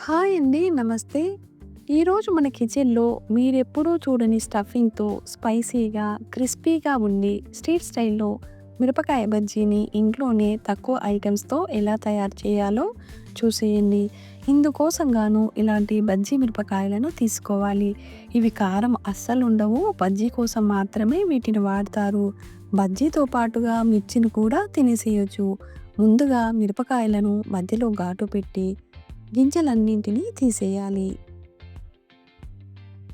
Hi అండి. నమస్తే. ఈరోజు మన కిచెన్‌లో మీరెప్పుడూ చూడని స్టఫింగ్‌తో స్పైసీగా, క్రిస్పీగా ఉండి స్ట్రీట్ స్టైల్‌లో మిరపకాయ బజ్జీని ఇంట్లోనే తక్కువ ఐటమ్స్తో ఎలా తయారు చేయాలో చూసేయండి. ఇందుకోసం గాను ఇలాంటి బజ్జీ మిరపకాయలను తీసుకోవాలి. ఇవి కారం అస్సలు ఉండవు బజ్జీ కోసం మాత్రమే వీటిని వాడతారు. బజ్జీతో పాటుగా మిర్చిని కూడా తినేసేయొచ్చు. ముందుగా మిరపకాయలను మధ్యలో ఘాటు పెట్టి గింజలన్నింటినీ తీసేయాలి.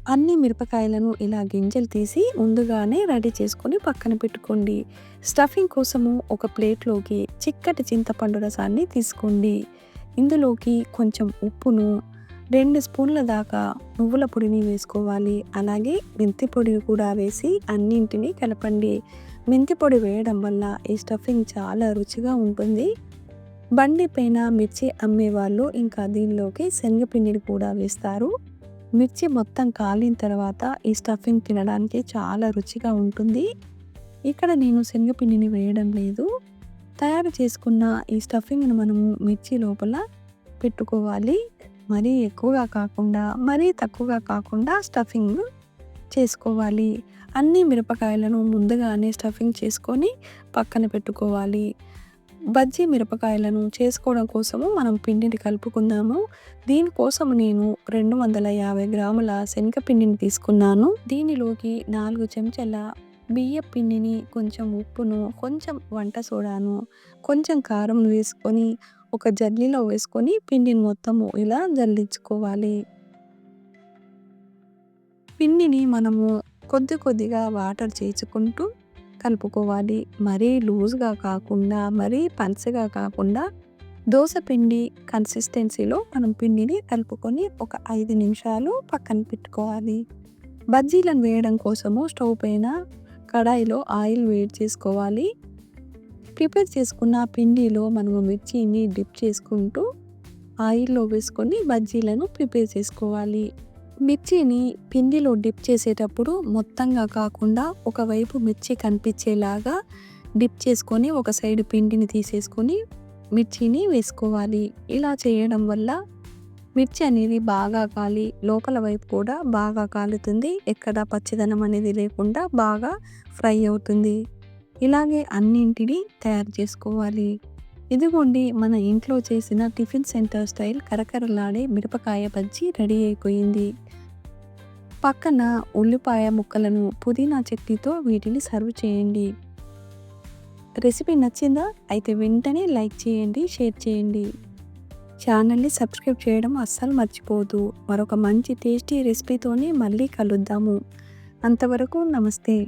అన్ని మిరపకాయలను ఇలా గింజలు తీసి ముందుగానే రెడీ చేసుకొని పక్కన పెట్టుకోండి. స్టఫింగ్ కోసము ఒక ప్లేట్‌లోకి చిక్కటి చింతపండు రసాన్ని తీసుకోండి. ఇందులోకి కొంచెం ఉప్పును, రెండు స్పూన్ల దాకా నువ్వుల పొడిని వేసుకోవాలి. అలాగే మెంతి పొడిని కూడా వేసి అన్నింటినీ కలపండి. మెంతి పొడి వేయడం వల్ల ఈ స్టఫింగ్ చాలా రుచిగా ఉంటుంది. బండి పైన మిర్చి అమ్మేవాళ్ళు ఇంకా దీనిలోకి శనగపిండిని కూడా వేస్తారు. మిర్చి మొత్తం కాలిన తర్వాత ఈ స్టఫింగ్ తినడానికి చాలా రుచిగా ఉంటుంది. ఇక్కడ నేను శనగపిండిని వేయడం లేదు. తయారు చేసుకున్న ఈ స్టఫింగ్‌ను మనం మిర్చి లోపల పెట్టుకోవాలి. మరీ ఎక్కువగా కాకుండా, మరీ తక్కువగా కాకుండా స్టఫింగ్ చేసుకోవాలి. అన్ని మిరపకాయలను ముందుగానే స్టఫింగ్ చేసుకొని పక్కన పెట్టుకోవాలి. బజ్జీ మిరపకాయలను చేసుకోవడం కోసము మనం పిండిని కలుపుకుందాము. దీనికోసం నేను 250 గ్రాముల శనగపిండిని తీసుకున్నాను. దీనిలోకి నాలుగు చెంచాల బియ్య పిండిని, కొంచెం ఉప్పును, కొంచెం వంట సోడాను, కొంచెం కారం వేసుకొని ఒక జల్లీలో వేసుకొని పిండిని మొత్తము ఇలా జల్లించుకోవాలి. పిండిని మనము కొద్ది కొద్దిగా వాటర్ చేర్చుకుంటూ కలుపుకోవాలి. మరీ లూజ్‌గా కాకుండా, మరీ పల్చగా కాకుండా దోస పిండి కన్సిస్టెన్సీలో మనం పిండిని కలుపుకొని ఒక ఐదు నిమిషాలు పక్కన పెట్టుకోవాలి. బజ్జీలను వేయడం కోసము స్టవ్ పైన కడాయిలో ఆయిల్ వేడి చేసుకోవాలి. ప్రిపేర్ చేసుకున్న పిండిలో మనము మిర్చిని డిప్ చేసుకుంటూ ఆయిల్‌లో వేసుకొని బజ్జీలను ప్రిపేర్ చేసుకోవాలి. మిర్చిని పిండిలో డిప్ చేసేటప్పుడు మొత్తంగా కాకుండా ఒకవైపు మిర్చి కనిపించేలాగా డిప్ చేసుకొని ఒక సైడ్ పిండిని తీసేసుకొని మిర్చిని వేసుకోవాలి. ఇలా చేయడం వల్ల మిర్చి అనేది బాగా కాలి లోపల వైపు కూడా బాగా కాలుతుంది. ఎక్కడ పచ్చిదనం అనేది లేకుండా బాగా ఫ్రై అవుతుంది. ఇలాగే అన్నింటిని తయారు చేసుకోవాలి. ఇదిగోండి మన ఇంట్లో చేసిన టిఫిన్ సెంటర్ స్టైల్ కరకరలాడే మిరపకాయ బజ్జీ రెడీ అయిపోయింది. పక్కన ఉల్లిపాయ ముక్కలను పుదీనా చట్నీతో వీటిని సర్వ్ చేయండి. రెసిపీ నచ్చిందా? అయితే వెంటనే లైక్ చేయండి, షేర్ చేయండి. ఛానల్‌ని సబ్స్క్రైబ్ చేయడం అస్సలు మర్చిపోవద్దు. మరొక మంచి టేస్టీ రెసిపీతోని మళ్ళీ కలుద్దాము. అంతవరకు నమస్తే.